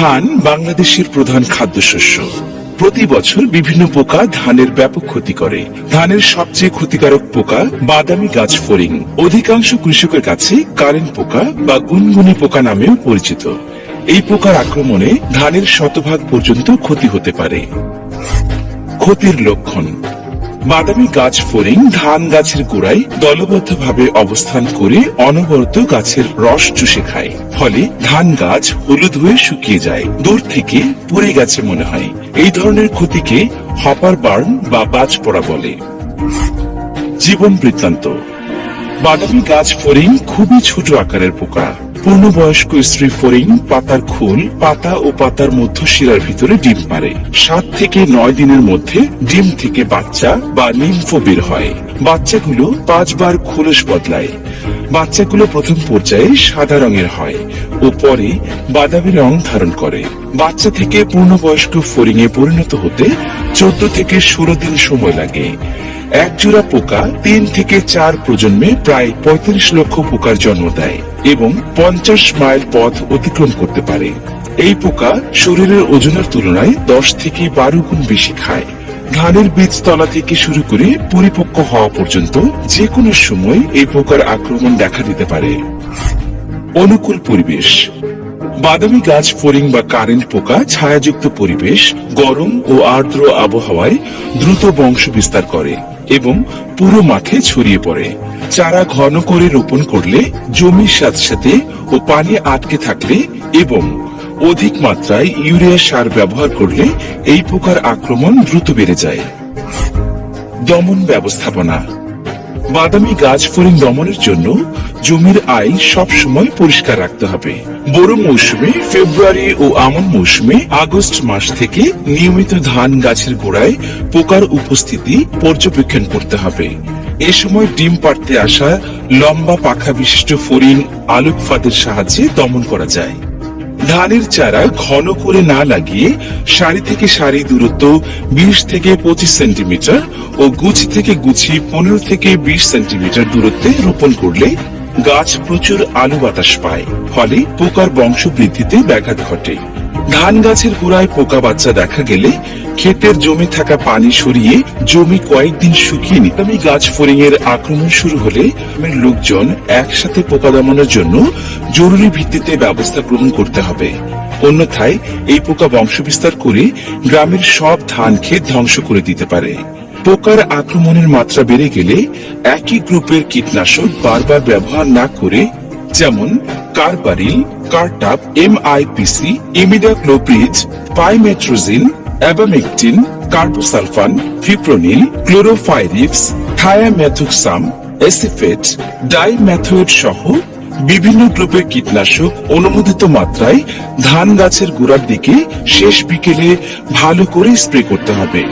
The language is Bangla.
ধান বাংলাদেশের প্রধান খাদ্যশস্য। প্রতি বছর বিভিন্ন পোকা ধানের ব্যাপক ক্ষতি করে। ধানের সবচেয়ে ক্ষতিকারক পোকা বাদামি গাছ ফড়িং অধিকাংশ কৃষকের কাছে কারেন্ট পোকা বা গুনগুনি পোকা নামেও পরিচিত। এই পোকার আক্রমণে ধানের শতভাগ পর্যন্ত ক্ষতি হতে পারে। ক্ষতির লক্ষণ। বাদামি গাছ ফড়িং ধান গাছের গোড়ায় দলবদ্ধভাবে অবস্থান করে অনবরত গাছের রস চুষে খায়। ফলে ধান গাছ হলুদ হয়ে শুকিয়ে যায়। দূর থেকে পুড়ে গেছে মনে হয়। এই ধরনের ক্ষতিকে হপার বার্ন বা বাজ পড়া বলে। জীবন বৃত্তান্ত। বাদামি গাছ ফড়িং খুবই ছোট আকারের পোকা। পূর্ণবয়স্ক স্ত্রী ফড়িং পাতার খোল পাতা ও পাতার মধ্য শিরার ভিতরে ডিম পারে সাত থেকে নয় দিনের মধ্যে ডিম থেকে বাচ্চা বা নিম্ফ বের হয়। বাচ্চাগুলো পাঁচবার খোলস বদলায়। বাচ্চাগুলো প্রথম পর্যায়ে সাদা রঙের হয় ও পরে বাদামি রং ধারণ করে। বাচ্চা থেকে পূর্ণবয়স্ক ফড়িং এ পরিণত হতে চোদ্দ থেকে ষোলো দিন সময় লাগে। এক জোড়া পোকা তিন থেকে চার প্রজন্মে প্রায় পঁয়ত্রিশ লক্ষ পোকার জন্ম দেয় এবং পঞ্চাশ মাইল পথ অতিক্রম করতে পারে। এই পোকা শরীরের ওজনের তুলনায় দশ থেকে বারো গুণ বেশি খায়। ধানের বীজ তলা থেকে শুরু করে পরিপক্ক হওয়া পর্যন্ত যে কোনো সময় এই পোকার আক্রমণ দেখা দিতে পারে। অনুকূল পরিবেশ। বাদামি গাছ ফড়িং বা কারেন্ট পোকা, ছায়াযুক্ত পরিবেশ, গরম ও আর্দ্র আবহাওয়ায় দ্রুত বংশ বিস্তার করে। এবং পুরো মাঠে ছড়িয়ে পড়ে। চারা ঘন করে রোপণ করলে জমির সাথে সাথে ও পানি আটকে থাকলে এবং অধিক মাত্রায় ইউরিয়া সার ব্যবহার করলে এই পোকার আক্রমণ দ্রুত বেড়ে যায়। দমন ব্যবস্থাপনা বাদামি গাছ ফড়িং দমনের জন্য জমির আয় সব সময় পরিষ্কার রাখতে হবে। বড় মৌসুমে ফেব্রুয়ারি ও আমন মৌসুমে আগস্ট মাস থেকে নিয়মিত ধান গাছের গোড়ায় পোকার উপস্থিতি পর্যবেক্ষণ করতে হবে। এ সময় ডিম পাড়তে আসা লম্বা পাখা বিশিষ্ট ফড়িং আলোক ফাঁদের সাহায্যে দমন করা যায়। ধানের চারা ঘন করে না লাগিয়ে সারি থেকে সারি দূরত্ব বিশ থেকে পঁচিশ সেন্টিমিটার ও গুছি থেকে গুছি পনেরো থেকে বিশ সেন্টিমিটার দূরত্বে রোপণ করলে গাছ প্রচুর আলো বাতাস পায়। ফলে পোকার বংশ বৃদ্ধিতে ব্যাঘাত ঘটে। ধান গাছের গোড়ায় পোকা বাচ্চা দেখা গেলে ক্ষেতের জমে থাকা পানি সরিয়ে জমি কয়েকদিন শুকিয়ে নিতে আমি গাছ ফড়িং এর আক্রমণ শুরু হলে গ্রামের লোকজন একসাথে পোকা দমনের জন্য জরুরি ভিত্তিতে ব্যবস্থা গ্রহণ করতে হবে। অন্যথায় এই পোকা বংশবিস্তার করে গ্রামের সব ধান ক্ষেত ধ্বংস করে দিতে পারে। পোকার আক্রমণের মাত্রা বেড়ে গেলে একই গ্রুপের কীটনাশক বারবার ব্যবহার না করে, যেমন carbaryl, cartap, MIPC, imidacloprid pymetrozine abamectin carbosulfan fipronil chlorpyrifos thiamethoxam acephate dimethoate সহ বিভিন্ন গ্রুপের কীটনাশক অনুমোদিত মাত্রায় ধান গাছের গোড়ার দিকে শেষ বিকেলে ভালো করে স্প্রে করতে হবে।